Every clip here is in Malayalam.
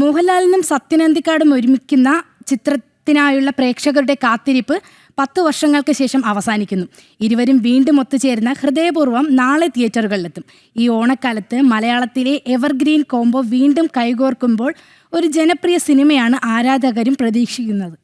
മോഹൻലാലിനും സത്യനന്ദിക്കാടും ഒരുമിക്കുന്ന ചിത്രത്തിനായുള്ള പ്രേക്ഷകരുടെ കാത്തിരിപ്പ് പത്ത് വർഷങ്ങൾക്ക് ശേഷം അവസാനിക്കുന്നു. ഇരുവരും വീണ്ടും ഒത്തുചേരുന്ന ഹൃദയപൂർവം നാളെ തിയേറ്ററുകളിലെത്തും. ഈ ഓണക്കാലത്ത് മലയാളത്തിലെ എവർഗ്രീൻ കോംബോ വീണ്ടും കൈകോർക്കുമ്പോൾ ഒരു ജനപ്രിയ സിനിമയാണ് ആരാധകരും പ്രതീക്ഷിക്കുന്നത്.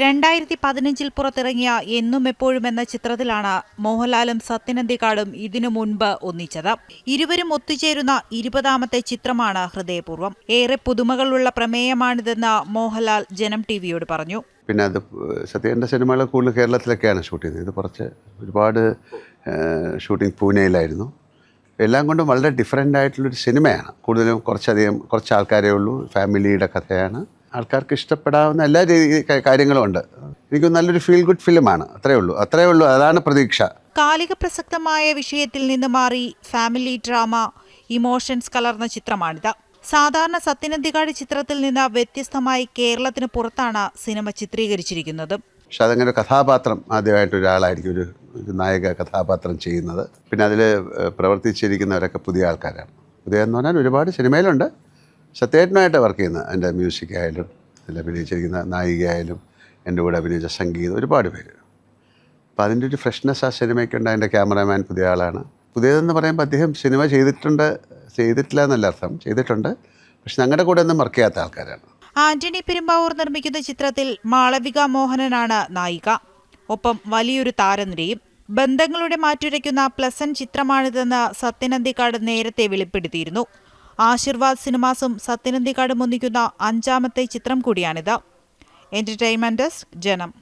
രണ്ടായിരത്തി പതിനഞ്ചിൽ പുറത്തിറങ്ങിയ എന്നും എപ്പോഴും എന്ന ചിത്രത്തിലാണ് മോഹൻലാലും സത്യനന്ദിക്കാടും ഇതിനു മുൻപ് ഒന്നിച്ചത്. ഇരുവരും ഒത്തുചേരുന്ന ഇരുപതാമത്തെ ചിത്രമാണ് ഹൃദയപൂർവം. ഏറെ പുതുമകളുള്ള പ്രമേയമാണിതെന്ന് മോഹൻലാൽ ജനം ടിവിയോട് പറഞ്ഞു. പിന്നെ അത് സത്യേന്റെ സിനിമകൾ കൂടുതൽ കേരളത്തിലൊക്കെയാണ് ഷൂട്ട് ചെയ്തത്. ഇത് കുറച്ച് ഒരുപാട് ഷൂട്ടിംഗ് പൂനെയിലായിരുന്നു. എല്ലാം കൊണ്ടും വളരെ ഡിഫറെന്റ് ആയിട്ടുള്ളൊരു സിനിമയാണ്. കൂടുതലും കുറച്ചധികം കുറച്ച് ആൾക്കാരേ ഉള്ളൂ. ഫാമിലിയുടെ കഥയാണ്. ആൾക്കാർക്ക് ഇഷ്ടപ്പെടാവുന്ന എല്ലാ രീതി കാര്യങ്ങളും ഉണ്ട്. എനിക്ക് നല്ലൊരു ഫീൽ ഗുഡ് ഫിലിമാണ് അത്രേ ഉള്ളൂ. അത്രേ ഉള്ളൂ. അതാണ് പ്രതീക്ഷ. കാലിക പ്രസക്തമായ വിഷയത്തിൽ നിന്ന് മാറി ഫാമിലി ഡ്രാമ ഇമോഷൻസ് കലർന്ന ചിത്രമാണിത്. സാധാരണ സത്യനന്ദികാടി ചിത്രത്തിൽ നിന്ന് വ്യത്യസ്തമായി കേരളത്തിന് പുറത്താണ് സിനിമ ചിത്രീകരിച്ചിരിക്കുന്നത്. പക്ഷെ അതങ്ങനെ ഒരു കഥാപാത്രം ആദ്യമായിട്ട് ഒരാളായിരിക്കും ഒരു ഒരു നായക കഥാപാത്രം ചെയ്യുന്നത്. പിന്നെ അതിൽ പ്രവർത്തിച്ചിരിക്കുന്നവരൊക്കെ പുതിയ ആൾക്കാരാണ്. പുതിയ എന്ന് പറഞ്ഞാൽ ഒരുപാട് സിനിമയിലുണ്ട്. സത്യേട്ടനായിട്ട് വർക്ക് ചെയ്യുന്ന എന്റെ മ്യൂസിക് ആയാലും അതിൽ അഭിനയിച്ചിരിക്കുന്ന നായികയായാലും എന്റെ കൂടെ അഭിനയിച്ച സംഗീതം ഒരുപാട് പേര്. അപ്പോൾ അതിന്റെ ഒരു ഫ്രഷ്നെസ് ആ സിനിമയ്ക്കുണ്ട് അതിന്റെ ക്യാമറാമാൻ പുതിയ ആളാണ്. പുതിയതെന്ന് പറയുമ്പോൾ അദ്ദേഹം സിനിമ ചെയ്തിട്ടുണ്ട് ചെയ്തിട്ടില്ല എന്നല്ല അർത്ഥം. ചെയ്തിട്ടുണ്ട് പക്ഷെ ഞങ്ങളുടെ കൂടെ ഒന്നും വർക്ക് ചെയ്യാത്ത ആൾക്കാരാണ്. ആന്റണി പെരുമ്പാവൂർ നിർമ്മിക്കുന്ന ചിത്രത്തിൽ മാളവിക മോഹനനാണ് നായിക. ഒപ്പം വലിയൊരു താരനിരയും ബന്ധങ്ങളുടെ മാറ്റുരയ്ക്കുന്ന പ്ലസൻ ചിത്രമാണിതെന്ന് സത്യനന്ദിക്കാട് നേരത്തെ വെളിപ്പെടുത്തിയിരുന്നു. ആശീർവാദ് സിനിമാസും സത്യനന്ദിക്കാടും ഒന്നിക്കുന്ന അഞ്ചാമത്തെ ചിത്രം കൂടിയാണിത്. എന്റർടൈൻമെന്റ് ജനം